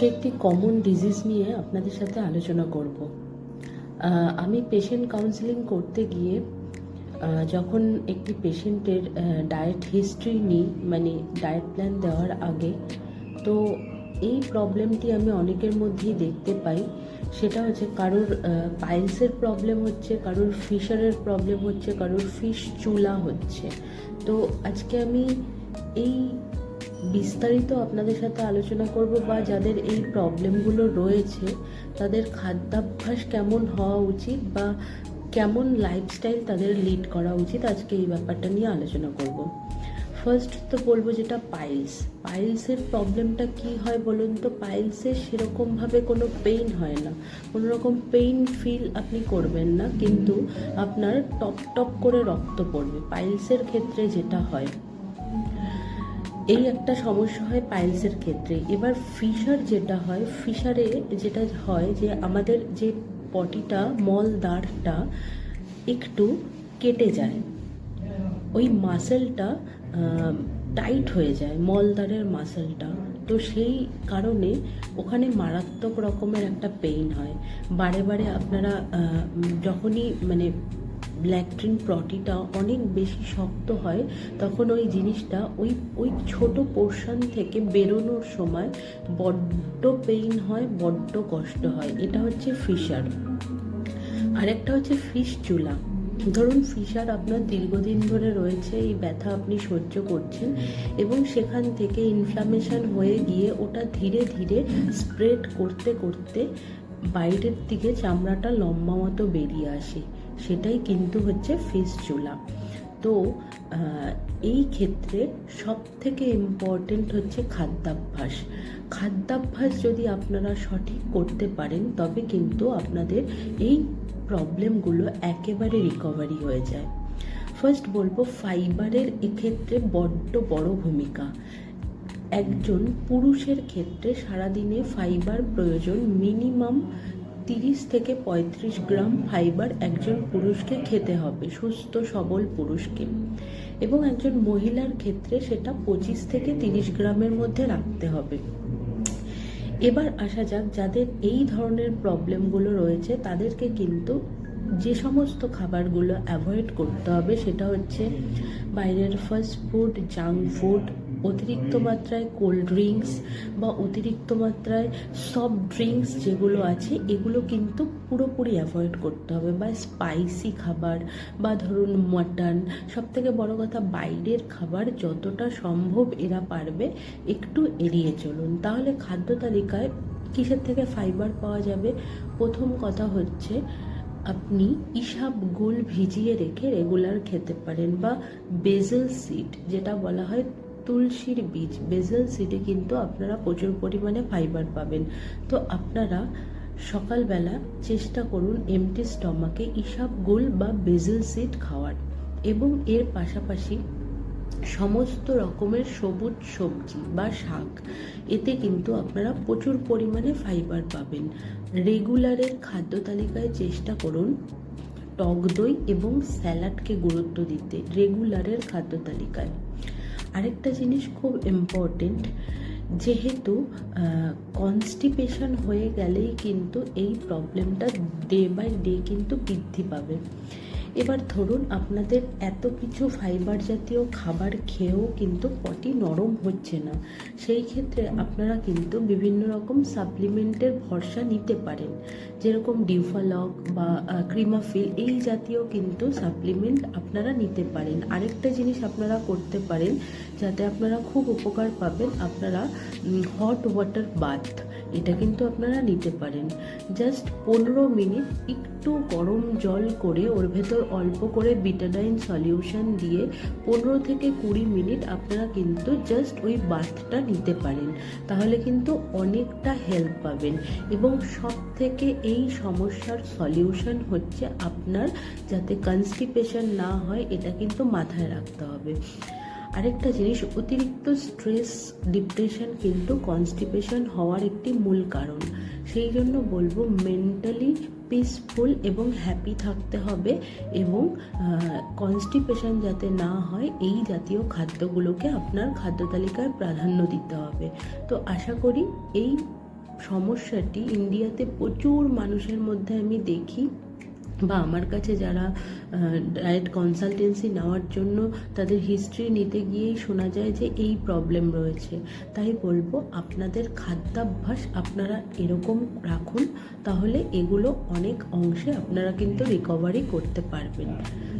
আজকে একটি common disease নিয়ে আপনাদের সাথে আলোচনা করব। আমি পেশেন্ট কাউন্সিলিং করতে গিয়ে যখন একটি পেশেন্টের ডায়েট হিস্ট্রি নিই মানে ডায়েট প্ল্যান দেওয়ার আগে, তো এই প্রবলেমটি আমি অনেকের মধ্যেই দেখতে পাই। সেটা হচ্ছে কারোর পাইলসের প্রবলেম হচ্ছে, কারোর ফিশারের প্রবলেম হচ্ছে, কারোর ফিশ চুলা হচ্ছে। তো আজকে আমি এই বিস্তারিত আপনাদের সাথে আলোচনা করব বা যাদের এই প্রবলেমগুলো রয়েছে, তাদের খাদ্যাভ্যাস কেমন হওয়া উচিত বা কেমন লাইফস্টাইল তাদের লিড করা উচিত, আজকে এই ব্যাপারটা নিয়ে আলোচনা করব। ফার্স্ট তো বলব যেটা পাইলস পাইলসের প্রবলেমটা কি হয় বলুন তো? পাইলসের সেরকমভাবে কোনো পেইন হয় না। কোনো রকম পেইন ফিল আপনি করবেন না, কিন্তু আপনার টপ টপ করে রক্ত পড়বে। পাইলসের ক্ষেত্রে যেটা হয় এই একটা সমস্যা হয় পাইলসের ক্ষেত্রে। এবার ফিশার যেটা হয় ফিশারে যেটা হয় যে আমাদের যে পটিটা, মল দাঁড়টা একটু কেটে যায়। ওই মাসেলটা টাইট হয়ে যায় মলদারের মাসেলটা তো সেই কারণে ওখানে মারাত্মক রকমের একটা পেইন হয়। বারে বারে আপনারা যখনই মানে ল্যাকট্রিন প্রটিটা অনেক বেশি শক্ত হয়, তখন ওই জিনিসটা ওই ওই ছোট পোর্শন থেকে বেরোনোর সময় বড্ড পেইন হয়, বড্ড কষ্ট হয়। এটা হচ্ছে ফিশার। আরেকটা হচ্ছে ফিশ চুলা। ধরুন ফিশার আপনার দীর্ঘদিন ধরে রয়েছে, এই ব্যথা আপনি সহ্য করছেন এবং সেখান থেকে ইনফ্লামেশন হয়ে গিয়ে ওটা ধীরে ধীরে স্প্রেড করতে করতে বাইরের দিকে চামড়াটা লম্বা মতো বেরিয়ে আসে, সেটাই কিন্তু হচ্ছে ফিশ চুলা। তো এই ক্ষেত্রে সব থেকে ইম্পর্টেন্ট হচ্ছে খাদ্যাভ্যাস। খাদ্যাভ্যাস যদি আপনারা সঠিক করতে পারেন, তবে কিন্তু আপনাদের এই প্রবলেমগুলো একেবারে রিকভারি হয়ে যায়। ফার্স্ট বলব ফাইবারের এক্ষেত্রে বড্ড বড় ভূমিকা। একজন পুরুষের ক্ষেত্রে সারাদিনে ফাইবার প্রয়োজন, মিনিমাম তিরিশ থেকে পঁয়ত্রিশ গ্রাম ফাইবার একজন পুরুষকে খেতে হবে, সুস্থ সবল পুরুষকে। এবং একজন মহিলার ক্ষেত্রে সেটা পঁচিশ থেকে তিরিশ গ্রামের মধ্যে রাখতে হবে। এবার আসা যাক, যাদের এই ধরনের প্রবলেমগুলো রয়েছে, তাদেরকে কিন্তু যে সমস্ত খাবারগুলো অ্যাভয়েড করতে হবে, সেটা হচ্ছে বাইরের ফাস্ট ফুড, জাঙ্ক ফুড অতিরিক্ত মাত্রায় কোল্ড ড্রিঙ্কস বা অতিরিক্ত মাত্রায় সফট ড্রিঙ্কস যেগুলো আছে, এগুলো কিন্তু পুরোপুরি অ্যাভয়েড করতে হবে। বা স্পাইসি খাবার বা ধরুন মাটন সব থেকে বড় কথা বাইরের খাবার যতটা সম্ভব এরা পারবে একটু এড়িয়ে চলুন। তাহলে খাদ্য তালিকায় কিসের থেকে ফাইবার পাওয়া যাবে? প্রথম কথা হচ্ছে আপনি ইসাবগুল ভিজিয়ে রেখে রেগুলার খেতে পারেন বা বেজেল সিড যেটা বলা হয় তুলসীর বীজ বেজেল সিডে কিন্তু আপনারা প্রচুর পরিমাণে ফাইবার পাবেন। তো আপনারা সকালবেলা চেষ্টা করুন এমটি স্টমাকে ইসাবগুল বা বেজেল সিড খাওয়ার। এবং এর পাশাপাশি সমস্ত রকমের সবুজ সবজি বা শাক, এতে কিন্তু আপনারা প্রচুর পরিমাণে ফাইবার পাবেন। রেগুলারের খাদ্য তালিকায় চেষ্টা করুন টক দই এবং স্যালাডকে গুরুত্ব দিতে রেগুলারের খাদ্য তালিকায়। আরেকটা জিনিস খুব ইম্পর্টেন্ট যেহেতু কনস্টিপেশন হয়ে গেলেই কিন্তু এই প্রবলেমটা ডে বাই ডে কিন্তু বৃদ্ধি পাবে। এবার ধরুন আপনাদের এত কিছু ফাইবার জাতীয় খাবার খেয়েও কিন্তু পটি নরম হচ্ছে না। সেই ক্ষেত্রে আপনারা কিন্তু বিভিন্ন রকম সাপ্লিমেন্টের ভরসা নিতে পারেন। যেরকম ডিউফালক বা ক্রিমাফিল এই জাতীয় কিন্তু সাপ্লিমেন্ট আপনারা নিতে পারেন। আরেকটা জিনিস আপনারা করতে পারেন, যাতে আপনারা খুব উপকার পাবেন আপনারা হট ওয়াটার বাথ এটা কিন্তু আপনারা নিতে পারেন। জাস্ট পনেরো মিনিট একটু গরম জল করে ওর ভেতর অল্প করে বিটাডাইন সলিউশন দিয়ে পনেরো থেকে কুড়ি মিনিট আপনারা কিন্তু জাস্ট ওই বাথটা নিতে পারেন। তাহলে কিন্তু অনেকটা হেল্প পাবেন এবং সব থেকে এই সমস্যার সলিউশন হচ্ছে আপনার যাতে কনস্টিপেশন না হয়, এটা কিন্তু মাথায় রাখতে হবে। আরেকটা জিনিস, অতিরিক্ত স্ট্রেস ডিপ্রেশন কিন্তু কনস্টিপেশন হওয়ার একটি মূল কারণ। সেই জন্য বলব মেন্টালি পিসফুল এবং হ্যাপি থাকতে হবে এবং কনস্টিপেশন যাতে না হয়, এই জাতীয় খাদ্যগুলোকে আপনার খাদ্য তালিকায় প্রাধান্য দিতে হবে। তো আশা করি এই সমস্যাটি ইন্ডিয়াতে প্রচুর মানুষের মধ্যে আমি দেখি। বা আমার কাছে যারা ডায়েট কনসালটেন্সি নেওয়ার জন্য তাদের হিস্ট্রি নিতে গিয়েই শোনা যায় যে এই প্রবলেম রয়েছে। তাই বলব আপনাদের খাদ্যাভ্যাস আপনারা এরকম রাখুন, তাহলে এগুলো অনেক অংশে আপনারা কিন্তু রিকভারি করতে পারবেন।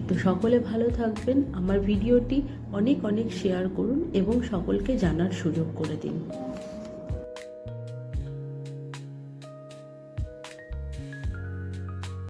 তো সকলে ভালো থাকবেন, আমার ভিডিওটি অনেক অনেক শেয়ার করুন এবং সকলকে জানার সুযোগ করে দিন।